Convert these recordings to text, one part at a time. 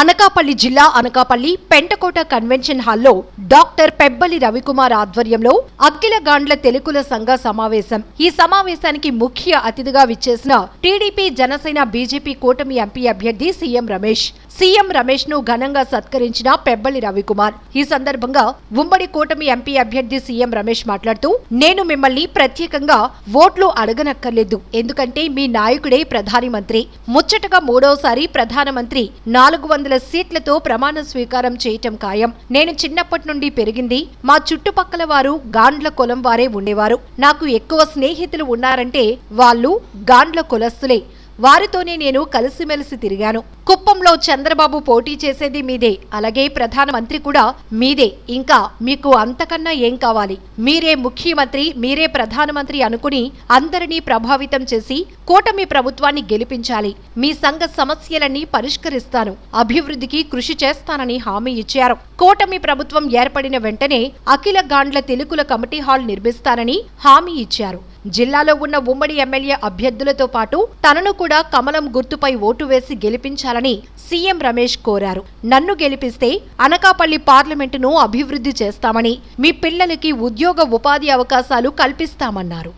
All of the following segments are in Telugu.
అనకాపల్లి జిల్లా అనకాపల్లి పెంటకోట కన్వెన్షన్ హాల్లో డాక్టర్ పెబ్బలి రవికుమార్ ఆధ్వర్యంలో అఖిల గాండ్ల తెలుగుల సంఘ సమావేశం. ఈ సమావేశానికి ముఖ్య అతిథిగా విచ్చేసిన టీడీపీ జనసేన బీజేపీ కూటమి ఎంపీ అభ్యర్థి సీఎం రమేష్ సీఎం రమేష్ను ఘనంగా సత్కరించిన పెబ్బలి రవికుమార్. ఈ సందర్భంగా ఉమ్మడి కూటమి ఎంపీ అభ్యర్థి సీఎం రమేష్ మాట్లాడుతూ నేను మిమ్మల్ని ప్రత్యేకంగా ఓట్లు అడగనక్కర్లేదు. ఎందుకంటే మీ నాయకుడే ప్రధాని మంత్రి ముచ్చటగా మూడోసారి ప్రధానమంత్రి. నాలుగు వందల సీట్లతో ప్రమాణ స్వీకారం చేయటం ఖాయం. నేను చిన్నప్పటి నుండి పెరిగింది. మా చుట్టుపక్కల వారు గాండ్ల కులం వారే ఉండేవారు. నాకు ఎక్కువ స్నేహితులు ఉన్నారంటే వాళ్ళు గాండ్ల కులస్తులే. వారితోనే నేను కలిసిమెలిసి తిరిగాను. కుప్పంలో చంద్రబాబు పోటీ చేసేది మీదే. అలాగే ప్రధానమంత్రి కూడా మీదే. ఇంకా మీకు అంతకన్నా ఏం కావాలి? మీరే ముఖ్యమంత్రి మీరే ప్రధానమంత్రి అనుకుని అందరినీ ప్రభావితం చేసి కూటమి ప్రభుత్వాన్ని గెలిపించాలి. మీ సంఘ సమస్యలన్నీ పరిష్కరిస్తాను. అభివృద్ధికి కృషి చేస్తానని హామీ ఇచ్చారు. కూటమి ప్రభుత్వం ఏర్పడిన వెంటనే అఖిల గాండ్ల తెలుగుల కమిటీ హాల్ నిర్మిస్తానని హామీ ఇచ్చారు. జిల్లాలో ఉన్న ఉమ్మడి ఎమ్మెల్యే అభ్యర్థులతో పాటు తనను కూడా కమలం గుర్తుపై ఓటు వేసి గెలిపించాలని సీఎం రమేష్ కోరారు. నన్ను గెలిపిస్తే అనకాపల్లి పార్లమెంటును అభివృద్ధి చేస్తామని మీ పిల్లలకి ఉద్యోగ ఉపాధి అవకాశాలు కల్పిస్తామన్నారు.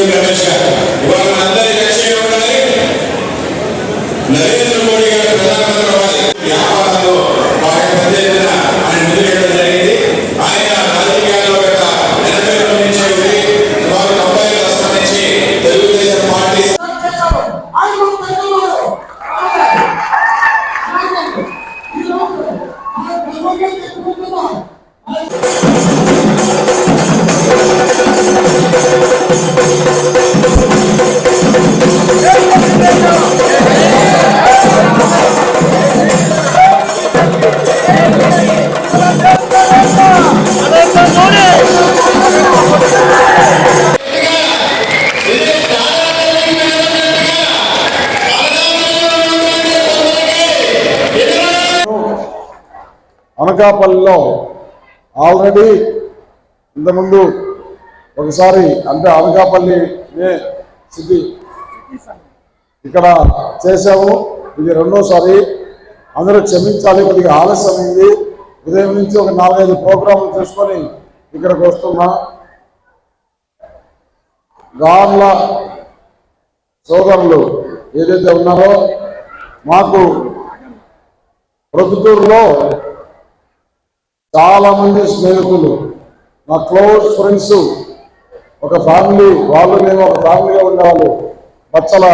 సీఎం రమేష్ అనకాపల్లిలో ఆల్రెడీ ఇంతకుముందు ఒకసారి అంటే అనకాపల్లి సిటీ ఇక్కడ చేసాము ఇది రెండోసారి. అందరూ క్షమించాలి కొద్దిగా అయింది. ఉదయం నుంచి ఒక నాలుగైదు ప్రోగ్రాంలు చేసుకొని ఇక్కడికి వస్తున్నా. గార్ల సోదరులు ఏదైతే ఉన్నారో మాకు ప్రొద్దుటూరులో చాలా మంది స్నేహితులు నా క్లోజ్ ఫ్రెండ్స్ ఒక ఫ్యామిలీ వాళ్ళు మేము ఒక ఫ్యామిలీగా ఉండేవాళ్ళు. బచ్చల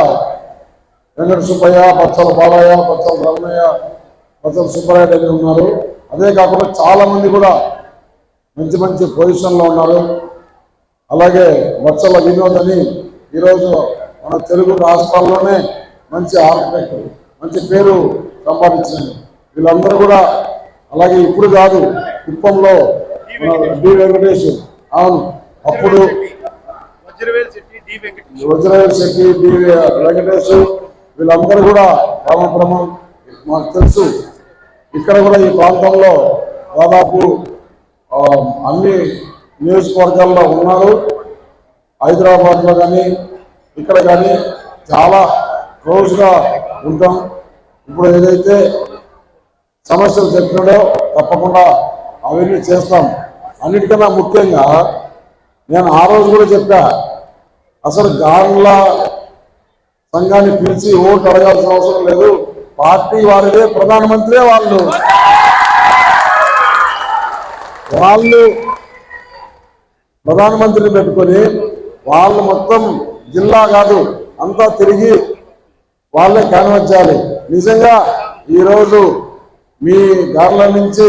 వెంకట సుబ్బయ్య బచ్చల బాలయ్య బచ్చల రమణయ్య బచ్చల సుబ్బరాయుడు అని ఉన్నారు. అదే కాకుండా చాలా మంది కూడా మంచి మంచి పొజిషన్లో ఉన్నారు. అలాగే బచ్చల వినోద్ అని ఈరోజు మన తెలుగు రాష్ట్రాల్లోనే మంచి ఆర్కిటెక్ట్ మంచి పేరు సంపాదించింది. వీళ్ళందరూ కూడా అలాగే ఇప్పుడు కాదు కుప్పంలో డి వెంకటేష్ అవును అప్పుడు వజ్రవేల్ శెట్టి డి వెంకటేష్. వీళ్ళందరూ కూడా రామబ్రహ్మం మాకు తెలుసు. ఇక్కడ కూడా ఈ ప్రాంతంలో దాదాపు అన్ని నియోజకవర్గాల్లో ఉన్నారు. హైదరాబాద్లో కానీ ఇక్కడ కానీ చాలా క్లోజ్గా ఉంటాం. ఇప్పుడు ఏదైతే సమస్యలు చెప్పినాడో తప్పకుండా అవన్నీ చేస్తాం. అన్నిటికన్నా ముఖ్యంగా నేను ఆ రోజు కూడా చెప్పా అసలు గాండ్ల సంఘాన్ని పిలిచి ఓటు అడగాల్సిన అవసరం లేదు. పార్టీ వారిదే ప్రధానమంత్రి వాళ్ళు. వాళ్ళు ప్రధానమంత్రిని పెట్టుకొని వాళ్ళు మొత్తం జిల్లా కాదు అంతా తిరిగి వాళ్ళే కానివచ్చాలి నిజంగా ఈరోజు మీ గార్ల నుంచి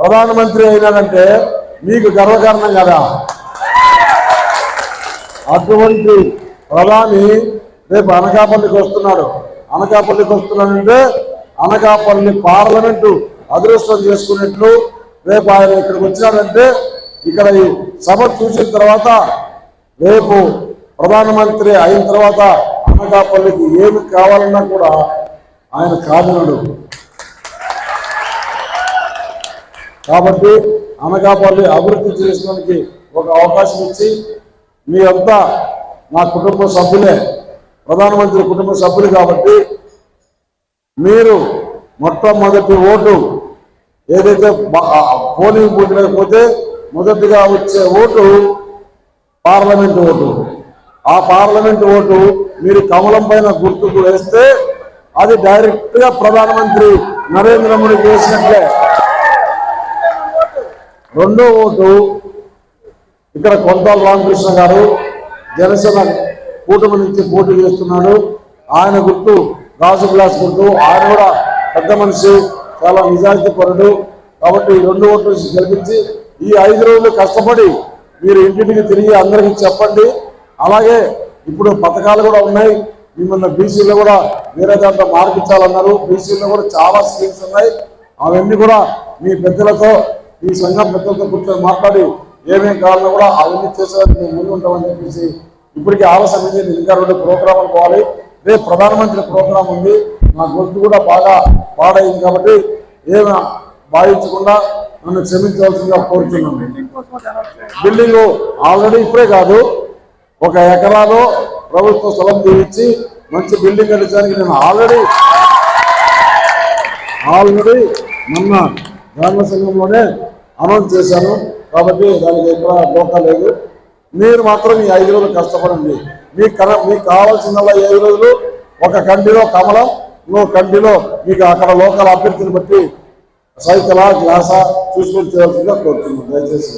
ప్రధానమంత్రి అయినారంటే మీకు గర్వకారణం కదా. అటువంటి ప్రధాని రేపు అనకాపల్లికి వస్తున్నాడు. అనకాపల్లికి వస్తున్నాడంటే అనకాపల్లి పార్లమెంటు అదృష్టం చేసుకున్నట్లు రేపు ఆయన ఇక్కడికి వచ్చినాడంటే ఇక్కడ ఈ సభ చూసిన తర్వాత రేపు ప్రధానమంత్రి అయిన తర్వాత అనకాపల్లికి ఏమి కావాలన్నా కూడా ఆయన కాదనడు. కాబట్టి అనకాపల్లి అభివృద్ధి చేసుకోవడానికి ఒక అవకాశం ఇచ్చి మీ అంతా నా కుటుంబ సభ్యులే ప్రధానమంత్రి కుటుంబ సభ్యులు కాబట్టి మీరు మొట్టమొదటి ఓటు ఏదైతే పోలింగ్ బూత్ లేకపోతే మొదటిగా వచ్చే ఓటు పార్లమెంట్ ఓటు. ఆ పార్లమెంట్ ఓటు మీరు కమలం పైన గుర్తుకు వేస్తే అది డైరెక్ట్గా ప్రధానమంత్రి నరేంద్ర మోడీకి వేసినట్లే రెండో ఓటు ఇక్కడ కొంతాల రామకృష్ణ గారు జనసేన కూటమి నుంచి పోటీ చేస్తున్నాడు. ఆయన గుర్తు రాజు గ్లాస్ గుర్తు. ఆయన కూడా పెద్ద మనిషి చాలా నిజాయితీ పరుడు. కాబట్టి రెండు ఓట్లు గెలిపించి ఈ ఐదు రోజులు కష్టపడి మీరు ఇంటింటికి తిరిగి అందరికీ చెప్పండి. అలాగే ఇప్పుడు పథకాలు కూడా ఉన్నాయి. మిమ్మల్ని బీసీలో కూడా వేరే దాంట్లో మార్పించాలన్నారు. బీసీలో కూడా చాలా స్కీమ్స్ ఉన్నాయి. అవన్నీ కూడా మీ పెద్దలతో ఈ సంఘం పెద్దలతో కూర్చొని మాట్లాడి ఏమేం కావాలో కూడా అవన్నీ చేసేదానికి మేము ముందు ఉంటామని చెప్పేసి ఇప్పటికీ ఆలస్యం అయింది. నేను ఇంకా రెండు ప్రోగ్రాములు పోవాలి. రేపు ప్రధానమంత్రి ప్రోగ్రాం ఉంది. నా గొంతు కూడా బాగా పాడైంది కాబట్టి ఏమి భావించకుండా నన్ను క్షమించవలసిందిగా కోరుతున్నాను. బిల్డింగ్ ఆల్రెడీ ఇప్పుడే కాదు. ఒక ఎకరాలో ప్రభుత్వ స్థలం తీయించి మంచి బిల్డింగ్ కట్టించడానికి నేను ఆల్రెడీ ఆల్రెడీ మొన్న గ్రామ సంఘంలోనే అనౌన్స్ చేశాను కాబట్టి దానికి ఎక్కడ లోకా లేదు. మీరు మాత్రం ఈ ఐదు రోజులు కష్టపడండి. మీకు కన మీకు కావాల్సిందల్లా ఐదు రోజులు ఒక కంటిలో కమలం ఇంకో కంటిలో మీకు అక్కడ లోకల్ అభ్యర్థిని బట్టి సైకిలా గ్లాసా చూసుకొని చేయాల్సిందిగా కోరుతున్నాను. దయచేసి.